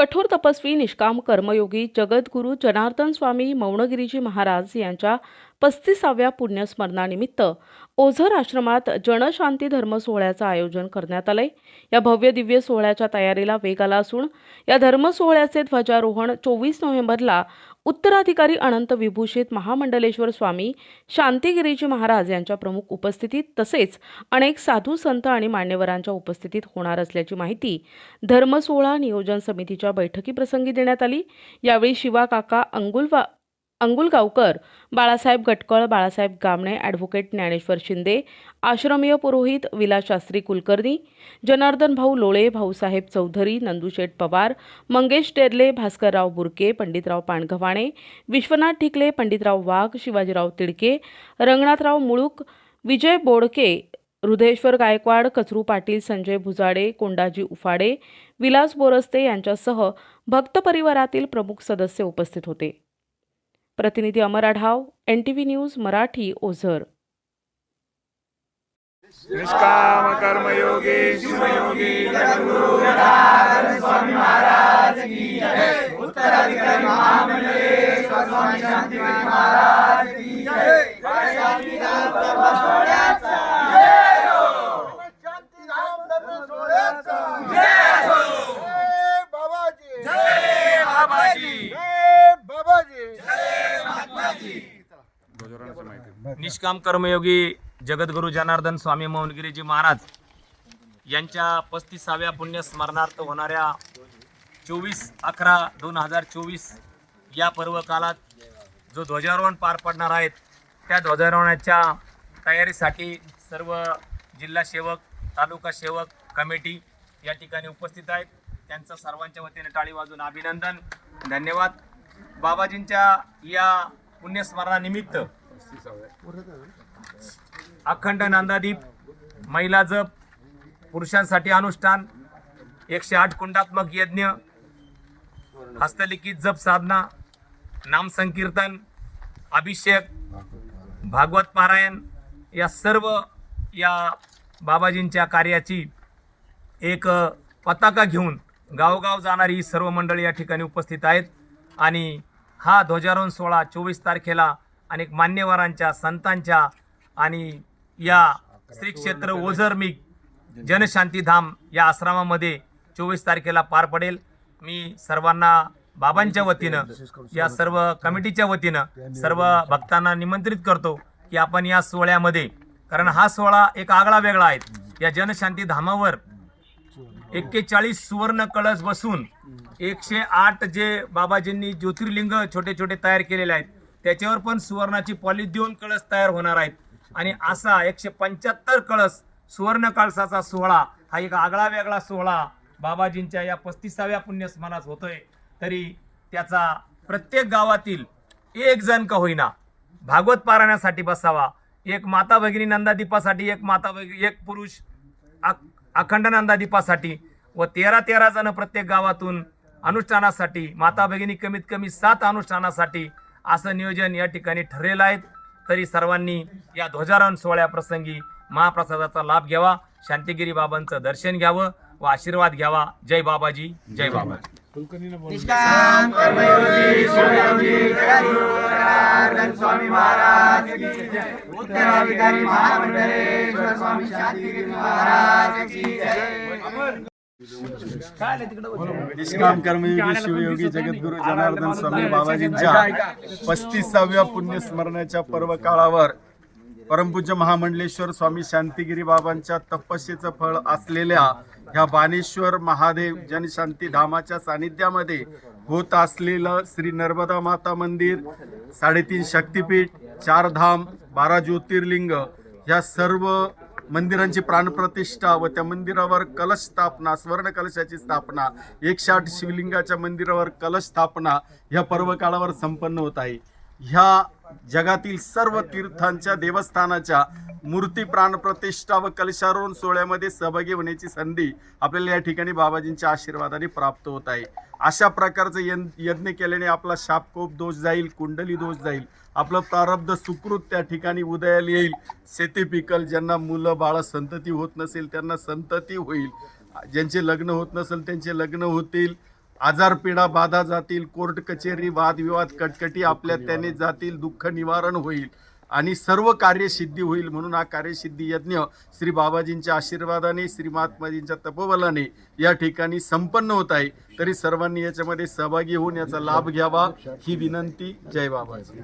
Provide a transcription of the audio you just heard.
कठोर तपस्वी निष्काम कर्मयोगी जगद्गुरू जनार्दन स्वामी मौनगिरीजी महाराज यांच्या पस्तीसाव्या पुण्यस्मरणानिमित्त ओझर आश्रमात जनशांती धर्म सोहळ्याचं आयोजन करण्यात आलंय. या भव्य दिव्य सोहळ्याच्या तयारीला वेग आला असून या धर्म सोहळ्याचे ध्वजारोहण चोवीस नोव्हेंबरला उत्तराधिकारी अनंत विभूषित महामंडलेश्वर स्वामी शांतिगिरीजी महाराज यांच्या प्रमुख उपस्थितीत तसेच अनेक साधू संत आणि मान्यवरांच्या उपस्थितीत होणार असल्याची माहिती धर्मसोहळा नियोजन समितीच्या बैठकीप्रसंगी देण्यात आली. यावेळी शिवा काका अंगुलवा अंगुलगावकर बाळासाहेब गटकळ बाळासाहेब गामणे ॲडव्होकेट ज्ञानेश्वर शिंदे आश्रमीय पुरोहित विलास शास्त्री कुलकर्णी जनार्दन भाऊ लोळे भाऊसाहेब चौधरी नंदुशेठ पवार मंगेश टेरले भास्करराव बुरके पंडितराव पाणघवाणे विश्वनाथ ठिकले पंडितराव वाघ शिवाजीराव तिडके रंगनाथराव मुळूक विजय बोडके हृदयेश्वर गायकवाड कचरू पाटील संजय भुजाडे कोंडाजी उफाडे विलास बोरस्ते यांच्यासह भक्त परिवारातील प्रमुख सदस्य उपस्थित होते. प्रतिनिधी Amar Adhav N T V news Marathi Ozar. निष्काम कर्मयोगी शिवयोगी शांतीधाम धर्म सोहळ्याचा जय बाबाजी जय बाबाजी जय बाबाजी निष्काम कर्मयोगी जगद्गुरू जनार्दन स्वामी मोहनगिरीजी महाराज यांच्या पस्तीसाव्या पुण्यस्मरणार्थ होणाऱ्या चोवीस अकरा दोन हजार चोवीस या पर्व काळात जो ध्वजारोहण पार पडणार आहेत त्या ध्वजारोहणाच्या तयारीसाठी सर्व जिल्हा सेवक तालुका सेवक कमिटी या ठिकाणी उपस्थित आहेत. त्यांचं सर्वांच्या वतीने टाळी वाजून अभिनंदन धन्यवाद. बाबाजींच्या या पुण्यस्मरणानिमित्त अखंड नांदादीप महिला जप पुरुषांसाठी अनुष्ठान एकशे आठ कुंडात्मक यज्ञ हस्तलिखित जप साधना नाम संकीर्तन अभिषेक भागवत पारायण या सर्व या बाबाजींच्या कार्याची एक पताका घेऊन गावोगाव जाणारी ही सर्व मंडळी या ठिकाणी उपस्थित आहेत. आणि हा ध्वजारोहण सोहळा चोवीस तारखेला अनेक मान्यवरांच्या संतांच्या आणि या श्री क्षेत्र ओझरमिक जनशांतीधाम या आश्रमामध्ये चोवीस तारखेला पार पडेल. मी सर्वांना बाबांच्या वतीनं या सर्व कमिटीच्या वतीनं सर्व भक्तांना निमंत्रित करतो की आपण या सोहळ्यामध्ये कारण हा सोहळा एक आगळा वेगळा आहे. या जनशांती धामावर एक्केचाळीस सुवर्ण कळस बसून एकशे आठ जे बाबाजींनी ज्योतिर्लिंग छोटे छोटे तयार केलेले आहेत त्याच्यावर पण सुवर्णाची पॉलिश देऊन कळस तयार होणार आहेत. आणि असा एकशे पंच्याहत्तर कळस सुवर्ण कळसाचा सोहळा हा एक आगळा वेगळा सोहळा बाबाजींच्या या पस्तीसाव्या पुण्यस्मरणात होतोय. तरी त्याचा प्रत्येक गावातील एक जण का होईना भागवत पारायणासाठी बसावा एक माता भगिनी नंदादीपासाठी एक माता भगिनी एक पुरुष अखंड नंदादीपासाठी व तेरा तेरा जण प्रत्येक गावातून अनुष्ठानासाठी माता भगिनी कमीत कमी सात अनुष्ठानासाठी असं नियोजन या ठिकाणी ठरलेलं आहे. तरी सर्वांनी या ध्वजारोहण सोहळ्याप्रसंगी महाप्रसादाचा लाभ घ्यावा. शांतिगिरी बाबांचं दर्शन घ्यावं व आशीर्वाद घ्यावा. जय बाबाजी जय बाबाजी. स्वामी महाराज जय. उत्तराधिकारी महामंडलेश्वर स्वामी शांतिगिरी महाराज की जय. निष्काम कर्मयोगी शिवयोगी जगद्गुरु जनार्दन स्वामी बाबाजींच्या पस्तीसाव्या पुण्यस्मरणाच्या पर्व काळावर परमपूज्य महामंडलेश्वर स्वामी शांतिगिरी बाबांच्या तपस्येचं फळ असलेल्या ह्या बाणेश्वर महादेव जनशांती धामाच्या सानिध्यामध्ये होत असलेलं श्री नर्मदा माता मंदिर साडेतीन शक्तिपीठ चार धाम बारा ज्योतिर्लिंग ह्या सर्व मंदिरांची प्राणप्रतिष्ठा व त्या मंदिरावर कलश स्थापना स्वर्ण कलशाची स्थापना एकशे आठ शिवलिंगाच्या मंदिरावर कलश स्थापना ह्या पर्व काळावर संपन्न होत आहे. ह्या जगातील सर्व तीर्थांच्या देवस्थानाच्या मूर्ती प्राणप्रतिष्ठा व कलशारोहण सोहळ्यामध्ये सहभागी होण्याची संधी आपल्याला या ठिकाणी बाबाजींच्या आशीर्वादाने प्राप्त होत आहे. अशा प्रकारचं यन यज्ञ केल्याने आपला शापकोप दोष जाईल कुंडली दोष जाईल. आपलं प्रारब्ध सुकृत त्या ठिकाणी उदयाला येईल. शेती पिकल ज्यांना मुलं बाळं संतती होत नसेल त्यांना संतती होईल. ज्यांचे लग्न होत नसेल त्यांचे लग्न होतील. आजारपीडा बाधा जातील कोर्ट कचेरी वादविवाद कटकटी आपल्या त्याने जातील दुःख निवारण होईल. आणि सर्व कार्यसिद्धी होईल म्हणून हा कार्यसिद्धी यज्ञ श्री बाबाजींच्या आशीर्वादाने श्री महात्माजींच्या तपोबलाने या ठिकाणी संपन्न होत आहे. तरी सर्वांनी याच्यामध्ये सहभागी होऊन याचा लाभ घ्यावा. ही विनंती. जय बाबाजी.